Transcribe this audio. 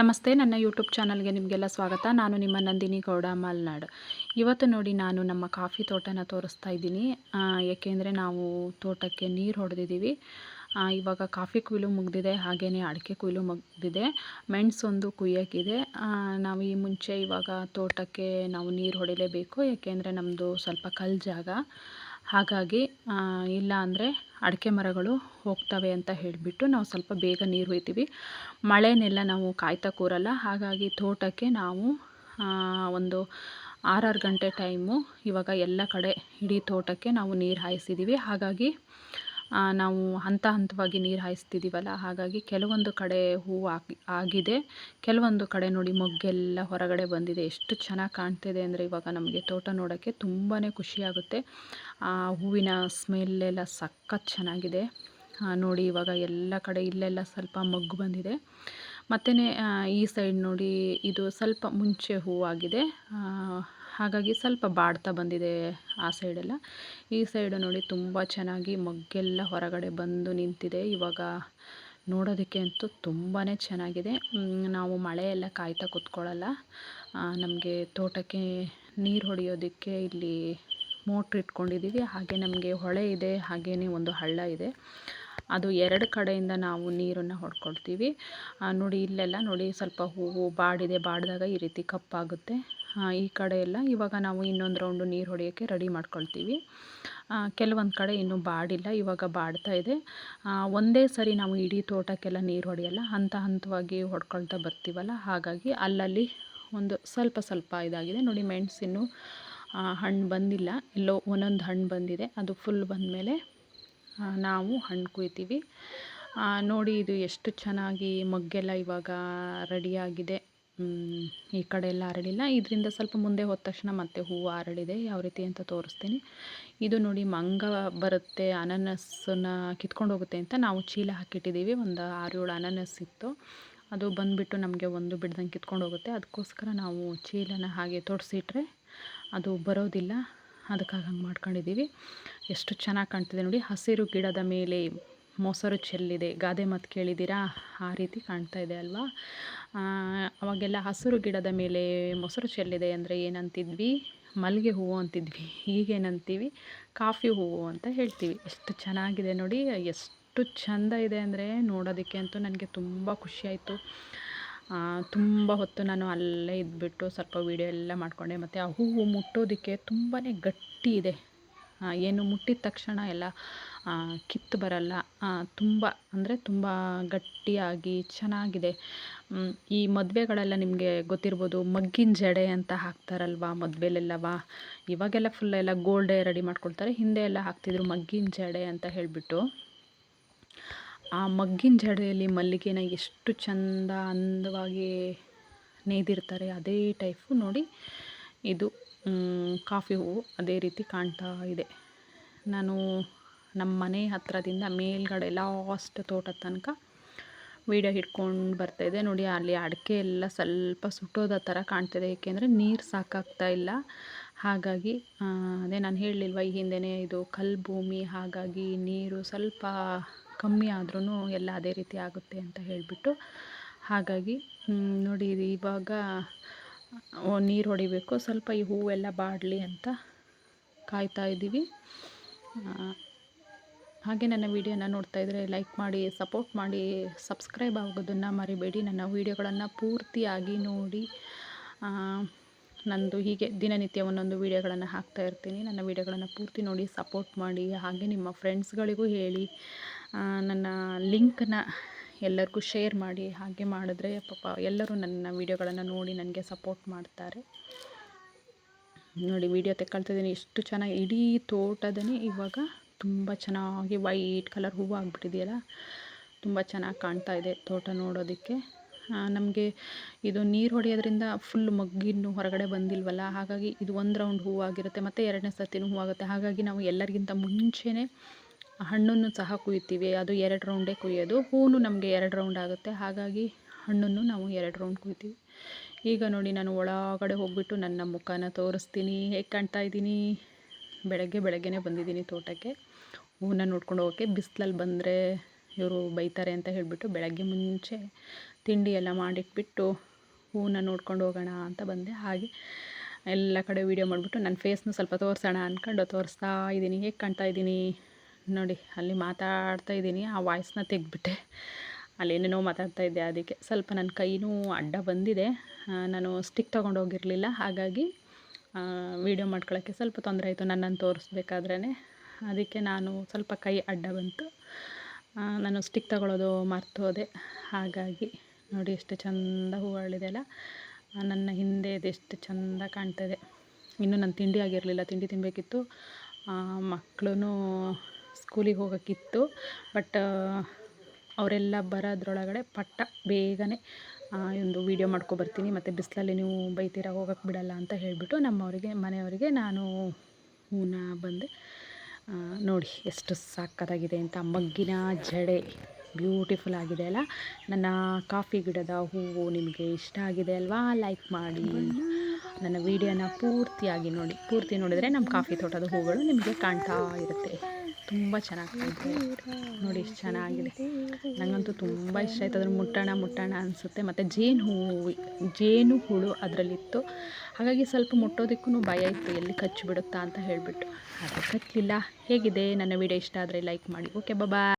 ನಮಸ್ತೆ, ನನ್ನ ಯೂಟ್ಯೂಬ್ ಚಾನಲ್ಗೆ ನಿಮಗೆಲ್ಲ ಸ್ವಾಗತ. ನಾನು ನಿಮ್ಮ ನಂದಿನಿ ಗೌಡ ಮಲ್ನಾಡ್. ಇವತ್ತು ನೋಡಿ ನಾನು ನಮ್ಮ ಕಾಫಿ ತೋಟನ ತೋರಿಸ್ತಾ ಇದ್ದೀನಿ. ಏಕೆಂದರೆ ನಾವು ತೋಟಕ್ಕೆ ನೀರು ಹೊಡೆದಿದ್ದೀವಿ. ಇವಾಗ ಕಾಫಿ ಕುಯ್ಲು ಮುಗಿದಿದೆ ಹಾಗೆಯೇ ಅಡಿಕೆ ಕುಯ್ಲು ಮುಗಿದಿದೆ. ಮೆಣಸೊಂದು ಕುಯ್ಯೋಕ್ಕಿದೆ ನಾವು ಈ ಮುಂಚೆ ಇವಾಗ ತೋಟಕ್ಕೆ ನಾವು ನೀರು ಹೊಡಿಲೇಬೇಕು. ಏಕೆಂದರೆ ನಮ್ಮದು ಸ್ವಲ್ಪ ಕಲ್ ಜಾಗ. ಹಾಗಾಗಿ ಇಲ್ಲ ಅಂದರೆ ಅಡಿಕೆ ಮರಗಳು ಹೋಗ್ತವೆ ಅಂತ ಹೇಳಿಬಿಟ್ಟು ನಾವು ಸ್ವಲ್ಪ ಬೇಗ ನೀರು ಹೊಯ್ತೀವಿ ಮಳೆನೆಲ್ಲ ನಾವು ಕಾಯ್ತಾ ಕೂರಲ್ಲ. ಹಾಗಾಗಿ ತೋಟಕ್ಕೆ ನಾವು ಒಂದು ಆರಾರು ಗಂಟೆ ಟೈಮು ಇವಾಗ ಎಲ್ಲ ಕಡೆ ಇಡೀ ತೋಟಕ್ಕೆ ನಾವು ನೀರು ಹಾಯಿಸಿದ್ದೀವಿ ಹಾಗಾಗಿ ನಾವು ಹಂತ ಹಂತವಾಗಿ ನೀರು ಹಾಯಿಸ್ತಿದ್ದೀವಲ್ಲ ಹಾಗಾಗಿ ಕೆಲವೊಂದು ಕಡೆ ಹೂವು ಆಗಿ, ಆಗಿದೆ. ಕೆಲವೊಂದು ಕಡೆ ನೋಡಿ ಮೊಗ್ಗೆಲ್ಲ ಹೊರಗಡೆ ಬಂದಿದೆ. ಎಷ್ಟು ಚೆನ್ನಾಗಿ ಕಾಣ್ತಿದೆ ಅಂದರೆ ಇವಾಗ ನಮಗೆ ತೋಟ ನೋಡೋಕ್ಕೆ ತುಂಬಾ ಖುಷಿಯಾಗುತ್ತೆ. ಆ, ಹೂವಿನ ಸ್ಮೆಲ್ಲೆಲ್ಲ ಸಖತ್ ಚೆನ್ನಾಗಿದೆ. ನೋಡಿ ಇವಾಗ ಎಲ್ಲ ಕಡೆ ಇಲ್ಲೆಲ್ಲ ಸ್ವಲ್ಪ ಮಗ್ಗು ಬಂದಿದೆ. ಮತ್ತು ಈ ಸೈಡ್ ನೋಡಿ ಇದು ಸ್ವಲ್ಪ ಮುಂಚೆ ಹೂವಾಗಿದೆ. ಹಾಗಾಗಿ ಸ್ವಲ್ಪ ಬಾಡ್ತಾ ಬಂದಿದೆ ಆ ಸೈಡೆಲ್ಲ. ಈ ಸೈಡು ನೋಡಿ ತುಂಬ ಚೆನ್ನಾಗಿ ಮೊಗ್ಗೆಲ್ಲ ಹೊರಗಡೆ ಬಂದು ನಿಂತಿದೆ. ಇವಾಗ ನೋಡೋದಕ್ಕೆ ಅಂತೂ ತುಂಬಾ ಚೆನ್ನಾಗಿದೆ. ನಾವು ಮಳೆ ಎಲ್ಲ ಕಾಯ್ತಾ ಕೂತ್ಕೊಳ್ಳಲ್ಲ. ನಮಗೆ ತೋಟಕ್ಕೆ ನೀರು ಹೊಡೆಯೋದಕ್ಕೆ ಇಲ್ಲಿ ಮೋಟ್ರ್ ಇಟ್ಕೊಂಡಿದ್ದೀವಿ. ಹಾಗೆ ನಮಗೆ ಹೊಳೆ ಇದೆ ಹಾಗೆಯೇ ಒಂದು ಹಳ್ಳ ಇದೆ. ಅದು ಎರಡು ಕಡೆಯಿಂದ ನಾವು ನೀರನ್ನು ಹೊಡ್ಕೊಳ್ತೀವಿ. ನೋಡಿ ಇಲ್ಲೆಲ್ಲ ನೋಡಿ ಸ್ವಲ್ಪ ಹೂವು ಬಾಡಿದೆ. ಬಾಡಿದಾಗ ಈ ರೀತಿ ಕಪ್ಪಾಗುತ್ತೆ. ಈ ಕಡೆ ಎಲ್ಲ. ಇವಾಗ ನಾವು ಇನ್ನೊಂದು ರೌಂಡು ನೀರು ಹೊಡೆಯೋಕ್ಕೆ ರೆಡಿ ಮಾಡ್ಕೊಳ್ತೀವಿ. ಕೆಲವೊಂದು ಕಡೆ ಇನ್ನೂ ಬಾಡಿಲ್ಲ, ಇವಾಗ ಬಾಡ್ತಾ ಇದೆ. ಒಂದೇ ಸರಿ ನಾವು ಇಡೀ ತೋಟಕ್ಕೆಲ್ಲ ನೀರು ಹೊಡೆಯಲ್ಲ, ಹಂತ ಹಂತವಾಗಿ ಹೊಡ್ಕೊಳ್ತಾ ಬರ್ತೀವಲ್ಲ, ಹಾಗಾಗಿ ಅಲ್ಲಲ್ಲಿ ಒಂದು ಸ್ವಲ್ಪ ಸ್ವಲ್ಪ ಇದಾಗಿದೆ. ನೋಡಿ ಮೆಣಸಿನ್ನು ಹಣ್ಣು ಬಂದಿಲ್ಲ. ಎಲ್ಲೋ ಒಂದೊಂದು ಹಣ್ಣು ಬಂದಿದೆ. ಅದು ಫುಲ್ ಬಂದಮೇಲೆ ನಾವು ಹಣ್ಣು ಕುಯ್ತೀವಿ. ನೋಡಿ, ಇದು ಎಷ್ಟು ಚೆನ್ನಾಗಿ ಮೊಗ್ಗೆಲ್ಲ ಇವಾಗ ರೆಡಿಯಾಗಿದೆ ಈ ಕಡೆ ಎಲ್ಲ ಹರಡಿಲ್ಲ ಇದರಿಂದ ಸ್ವಲ್ಪ ಮುಂದೆ ಹೋದ ತಕ್ಷಣ ಮತ್ತೆ ಹೂವು ಹರಡಿದೆ ಯಾವ ರೀತಿ ಅಂತ ತೋರಿಸ್ತೀನಿ. ಇದು ನೋಡಿ ಮಂಗ ಬರುತ್ತೆ, ಅನಾನಸ್ಸನ್ನ ಕಿತ್ಕೊಂಡು ಹೋಗುತ್ತೆ ಅಂತ ನಾವು ಚೀಲ ಹಾಕಿಟ್ಟಿದ್ದೀವಿ. ಒಂದು ಆರು ಏಳು ಅನಾನಸ್ ಇತ್ತು. ಅದು ಬಂದುಬಿಟ್ಟು ನಮಗೆ ಒಂದು ಬಿಡ್ದಂಗೆ ಕಿತ್ಕೊಂಡು ಹೋಗುತ್ತೆ. ಅದಕ್ಕೋಸ್ಕರ ನಾವು ಚೀಲನ ಹಾಗೆ ತೊಡಸಿಟ್ರೆ ಅದು ಬರೋದಿಲ್ಲ. ಅದಕ್ಕಾಗಿ ಹಂಗೆ ಮಾಡ್ಕೊಂಡಿದ್ದೀವಿ. ಎಷ್ಟು ಚೆನ್ನಾಗಿ ಕಾಣ್ತಿದೆ ನೋಡಿ. ಹಸಿರು ಗಿಡದ ಮೇಲೆ ಮೊಸರು ಚೆಲ್ಲಿದೆ, ಗಾದೆ ಮಾತು ಕೇಳಿದ್ದೀರಾ? ಆ ರೀತಿ ಕಾಣ್ತಾ ಇದೆ ಅಲ್ವಾ? ಅವಾಗೆಲ್ಲ ಹಸಿರು ಗಿಡದ ಮೇಲೆ ಮೊಸರು ಚೆಲ್ಲಿದೆ ಅಂದರೆ ಏನಂತಿದ್ವಿ? ಮಲ್ಲಿಗೆ ಹೂವು ಅಂತಿದ್ವಿ. ಈಗೇನಂತೀವಿ? ಕಾಫಿ ಹೂವು ಅಂತ ಹೇಳ್ತೀವಿ. ಎಷ್ಟು ಚೆನ್ನಾಗಿದೆ ನೋಡಿ, ಎಷ್ಟು ಚೆಂದ ಇದೆ ಅಂದರೆ ನೋಡೋದಕ್ಕೆ ಅಂತೂ ನನಗೆ ತುಂಬ ಖುಷಿಯಾಯಿತು ತುಂಬ ಹೊತ್ತು ನಾನು ಅಲ್ಲೇ ಇದ್ಬಿಟ್ಟು ಸ್ವಲ್ಪ ವೀಡಿಯೋ ಎಲ್ಲ ಮಾಡಿಕೊಂಡೆ. ಮತ್ತು ಆ ಹೂವು ಮುಟ್ಟೋದಕ್ಕೆ ತುಂಬಾ ಗಟ್ಟಿ ಇದೆ. ಏನು ಮುಟ್ಟಿದ ತಕ್ಷಣ ಎಲ್ಲ ಕಿತ್ತು ಬರಲ್ಲ. ತುಂಬ, ಅಂದರೆ ತುಂಬ ಗಟ್ಟಿಯಾಗಿ ಚೆನ್ನಾಗಿದೆ. ಈ ಮದುವೆಗಳೆಲ್ಲ ನಿಮಗೆ ಗೊತ್ತಿರ್ಬೋದು, ಮಗ್ಗಿನ ಜಡೆ ಅಂತ ಹಾಕ್ತಾರಲ್ವ ಮದುವೆಲೆಲ್ಲವ? ಇವಾಗೆಲ್ಲ ಫುಲ್ ಎಲ್ಲ ಗೋಲ್ಡೇ ರೆಡಿ ಮಾಡ್ಕೊಳ್ತಾರೆ, ಹಿಂದೆ ಎಲ್ಲ ಹಾಕ್ತಿದ್ರು ಮಗ್ಗಿನ ಜಡೆ ಅಂತ ಹೇಳಿಬಿಟ್ಟು. ಆ ಮಗ್ಗಿನ ಜಡೆಯಲ್ಲಿ ಮಲ್ಲಿಗೆನ ಎಷ್ಟು ಚಂದ ಅಂದವಾಗಿ ನೇಯ್ದಿರ್ತಾರೆ ಅದೇ ಟೈಪು ನೋಡಿ, ಇದು ಕಾಫಿ ಹೂವು ಅದೇ ರೀತಿ ಕಾಣ್ತಾ ಇದೆ. ನಾನು ನಮ್ಮ ಮನೆ ಹತ್ತಿರದಿಂದ ಮೇಲ್ಗಡೆ ಲಾಸ್ಟ್ ತೋಟದ ತನಕ ವೀಡಿಯೋ ಹಿಡ್ಕೊಂಡು ಬರ್ತಾಯಿದ್ದೆ ನೋಡಿ, ಅಲ್ಲಿ ಅಡಿಕೆ ಎಲ್ಲ ಸ್ವಲ್ಪ ಸುಟ್ಟೋದ ಥರ ಕಾಣ್ತಿದೆ. ಏಕೆಂದರೆ ನೀರು ಸಾಕಾಗ್ತಾ ಇಲ್ಲ. ಹಾಗಾಗಿ ಅದೇ ನಾನು ಹೇಳಲಿಲ್ವ, ಈ ಹಿಂದೆಯೇ ಇದು ಕಲ್ಲು ಭೂಮಿ, ಹಾಗಾಗಿ ನೀರು ಸ್ವಲ್ಪ ಕಮ್ಮಿ ಆದ್ರೂ ಎಲ್ಲ ಅದೇ ರೀತಿ ಆಗುತ್ತೆ ಅಂತ ಹೇಳಿಬಿಟ್ಟು. ಹಾಗಾಗಿ ನೋಡಿ ಇವಾಗ ನೀರು ಹೊಡಿಬೇಕು. ಸ್ವಲ್ಪ ಈ ಹೂವೆಲ್ಲ ಬಾಡಲಿ ಅಂತ ಕಾಯ್ತಾ ಇದ್ದೀವಿ. ಹಾಗೆ ನನ್ನ ವಿಡಿಯೋನ ನೋಡ್ತಾ ಇದ್ದರೆ ಲೈಕ್ ಮಾಡಿ, ಸಪೋರ್ಟ್ ಮಾಡಿ, ಸಬ್ಸ್ಕ್ರೈಬ್ ಆಗೋದನ್ನು ಮರಿಬೇಡಿ. ನನ್ನ ವೀಡಿಯೋಗಳನ್ನು ಪೂರ್ತಿಯಾಗಿ ನೋಡಿ. ನಂದು ಹೀಗೆ ದಿನನಿತ್ಯ ಒಂದೊಂದು ವೀಡಿಯೋಗಳನ್ನು ಹಾಕ್ತಾ ಇರ್ತೀನಿ. ನನ್ನ ವೀಡಿಯೋಗಳನ್ನು ಪೂರ್ತಿ ನೋಡಿ, ಸಪೋರ್ಟ್ ಮಾಡಿ, ಹಾಗೆ ನಿಮ್ಮ ಫ್ರೆಂಡ್ಸ್ಗಳಿಗೂ ಹೇಳಿ ನನ್ನ ಲಿಂಕನ್ನ ಎಲ್ಲರಿಗೂ ಶೇರ್ ಮಾಡಿ, ಹಾಗೆ ಮಾಡಿದ್ರೆ ಪಾಪ ಎಲ್ಲರೂ ನನ್ನ ವೀಡಿಯೋಗಳನ್ನು ನೋಡಿ ನನಗೆ ಸಪೋರ್ಟ್ ಮಾಡ್ತಾರೆ. ನೋಡಿ ವೀಡಿಯೋ ತೆಕ್ಕೊಳ್ತಿದ್ದೀನಿ ಎಷ್ಟು ಚೆನ್ನಾಗಿ ಇಡೀ ತೋಟದೇ ಇವಾಗ ತುಂಬ ಚೆನ್ನಾಗಿ ವೈಟ್ ಕಲರ್ ಹೂವು ಆಗಿಬಿಟ್ಟಿದೆಯಲ್ಲ, ತುಂಬ ಚೆನ್ನಾಗಿ ಕಾಣ್ತಾ ಇದೆ ತೋಟ ನೋಡೋದಕ್ಕೆ. ನಮಗೆ ಇದು ನೀರು ಹೊಡೆಯೋದ್ರಿಂದ ಫುಲ್ ಮಗ್ಗಿನ್ನು ಹೊರಗಡೆ ಬಂದಿಲ್ವಲ್ಲ, ಹಾಗಾಗಿ ಇದು ಒಂದು ರೌಂಡ್ ಹೂವಾಗಿರುತ್ತೆ, ಮತ್ತು ಎರಡನೇ ಸರ್ತಿನೂ ಹೂವಾಗುತ್ತೆ. ಹಾಗಾಗಿ ನಾವು ಎಲ್ಲರಿಗಿಂತ ಮುಂಚೆನೇ ಹಣ್ಣನ್ನು ಸಹ ಕುಯ್ತೀವಿ. ಅದು ಎರಡು ರೌಂಡೇ ಕುಯ್ಯೋದು. ಹೂವು ನಮಗೆ ಎರಡು ರೌಂಡ್ ಆಗುತ್ತೆ. ಹಾಗಾಗಿ ಹಣ್ಣನ್ನು ನಾವು ಎರಡು ರೌಂಡ್ ಕುಯ್ತೀವಿ. ಈಗ ನೋಡಿ ನಾನು ಒಳಗಡೆ ಹೋಗ್ಬಿಟ್ಟು ನನ್ನ ಮುಖನ ತೋರಿಸ್ತೀನಿ. ಹೇಗೆ ಕಾಣ್ತಾ ಇದ್ದೀನಿ? ಬೆಳಗ್ಗೆ ಬೆಳಗ್ಗೆನೇ ಬಂದಿದ್ದೀನಿ ತೋಟಕ್ಕೆ. ಹೂವನ್ನ ನೋಡ್ಕೊಂಡು ಹೋಗೋಕ್ಕೆ ಬಿಸಿಲಲ್ಲಿ ಬಂದರೆ ಇವರು ಬೈತಾರೆ ಅಂತ ಹೇಳಿಬಿಟ್ಟು ಬೆಳಗ್ಗೆ ಮುಂಚೆ ತಿಂಡಿ ಎಲ್ಲ ಮಾಡಿಟ್ಬಿಟ್ಟು ಹೂವನ್ನ ನೋಡ್ಕೊಂಡು ಹೋಗೋಣ ಅಂತ ಬಂದೆ. ಹಾಗೆ ಎಲ್ಲ ಕಡೆ ವೀಡಿಯೋ ಮಾಡಿಬಿಟ್ಟು ನನ್ನ ಫೇಸ್ನ ಸ್ವಲ್ಪ ತೋರಿಸೋಣ ಅಂದ್ಕೊಂಡು ತೋರಿಸ್ತಾ ಇದ್ದೀನಿ. ಹೇಗೆ ಕಾಣ್ತಾ ಇದ್ದೀನಿ? ನೋಡಿ, ಅಲ್ಲಿ ಮಾತಾಡ್ತಾ ಇದ್ದೀನಿ. ಆ ವಾಯ್ಸ್ನ ತೆಗೆದ್ಬಿಟ್ಟೆ. ಅಲ್ಲಿ ಏನೇನೋ ಮಾತಾಡ್ತಾ ಇದ್ದೆ ಅದಕ್ಕೆ. ಸ್ವಲ್ಪ ನನ್ನ ಕೈನೂ ಅಡ್ಡ ಬಂದಿದೆ. ನಾನು ಸ್ಟಿಕ್ ತೊಗೊಂಡೋಗಿರಲಿಲ್ಲ ಹಾಗಾಗಿ ವೀಡಿಯೋ ಮಾಡ್ಕೊಳ್ಳೋಕ್ಕೆ ಸ್ವಲ್ಪ ತೊಂದರೆ ಆಯಿತು. ನನ್ನನ್ನು ತೋರಿಸ್ಬೇಕಾದ್ರೇ ಅದಕ್ಕೆ ನಾನು ಸ್ವಲ್ಪ ಕೈ ಅಡ್ಡ ಬಂತು. ನಾನು ಸ್ಟಿಕ್ ತಗೊಳ್ಳೋದು ಮರ್ತೋದೆ. ಹಾಗಾಗಿ, ನೋಡಿ ಎಷ್ಟು ಚಂದ ಹೂವಳಿದೆಯಲ್ಲ ನನ್ನ ಹಿಂದೆ ಇದೆಷ್ಟು ಚಂದ ಕಾಣ್ತದೆ ಇನ್ನೂ ನಾನು ತಿಂಡಿ ಆಗಿರಲಿಲ್ಲ. ತಿಂಡಿ ತಿನ್ನಬೇಕಿತ್ತು ಮಕ್ಕಳು ಸ್ಕೂಲಿಗೆ ಹೋಗೋಕ್ಕಿತ್ತು. ಬಟ್ ಅವರೆಲ್ಲ ಬರೋದ್ರೊಳಗಡೆ ಪಟ್ಟ ಬೇಗನೆ ಒಂದು ವೀಡಿಯೋ ಮಾಡ್ಕೊಬರ್ತೀನಿ ಮತ್ತು ಬಿಸಿಲಲ್ಲಿ ನೀವು ಬೈತೀರ ಹೋಗೋಕ್ಕೆ ಬಿಡಲ್ಲ ಅಂತ ಹೇಳಿಬಿಟ್ಟು ನಮ್ಮವರಿಗೆ, ಮನೆಯವರಿಗೆ ನಾನು ಹೂನ ಬಂದೆ. ನೋಡಿ ಎಷ್ಟು ಸಾಕತ್ತಾಗಿದೆ ಅಂತ. ಮಗ್ಗಿನ ಜಡೆ ಬ್ಯೂಟಿಫುಲ್ ಆಗಿದೆ ಅಲ್ಲ. ನನ್ನ ಕಾಫಿ ಗಿಡದ ಹೂವು ನಿಮಗೆ ಇಷ್ಟ ಆಗಿದೆ ಅಲ್ವಾ? ಲೈಕ್ ಮಾಡಿ. ನನ್ನ ವೀಡಿಯೋನ ಪೂರ್ತಿಯಾಗಿ ನೋಡಿ. ಪೂರ್ತಿ ನೋಡಿದರೆ ನಮ್ಮ ಕಾಫಿ ತೋಟದ ಹೂಗಳು ನಿಮಗೆ ಕಾಣ್ತಾ ಇರುತ್ತೆ. ತುಂಬ ಚೆನ್ನಾಗಿ ನೋಡಿ ಎಷ್ಟು ಚೆನ್ನಾಗಿದೆ. ನನಗಂತೂ ತುಂಬ ಇಷ್ಟ ಆಯ್ತು. ಅದನ್ನು ಮುಟ್ಟೋಣ ಮುಟ್ಟೋಣ ಅನಿಸುತ್ತೆ. ಮತ್ತು ಜೇನು ಹೂವು ಜೇನು ಹುಳು ಅದರಲ್ಲಿತ್ತು. ಹಾಗಾಗಿ ಸ್ವಲ್ಪ ಮುಟ್ಟೋದಕ್ಕೂ ಭಯ ಇತ್ತು. ಎಲ್ಲಿ ಕಚ್ಚಿಬಿಡುತ್ತಾ ಅಂತ ಹೇಳಿಬಿಟ್ಟು. ಅದು ಕಚ್ಚಲಿಲ್ಲ ಹೇಗಿದೆ? ನನ್ನ ವಿಡಿಯೋ ಇಷ್ಟ ಆದರೆ ಲೈಕ್ ಮಾಡಿ. ಓಕೆ, ಬಾಬಾ.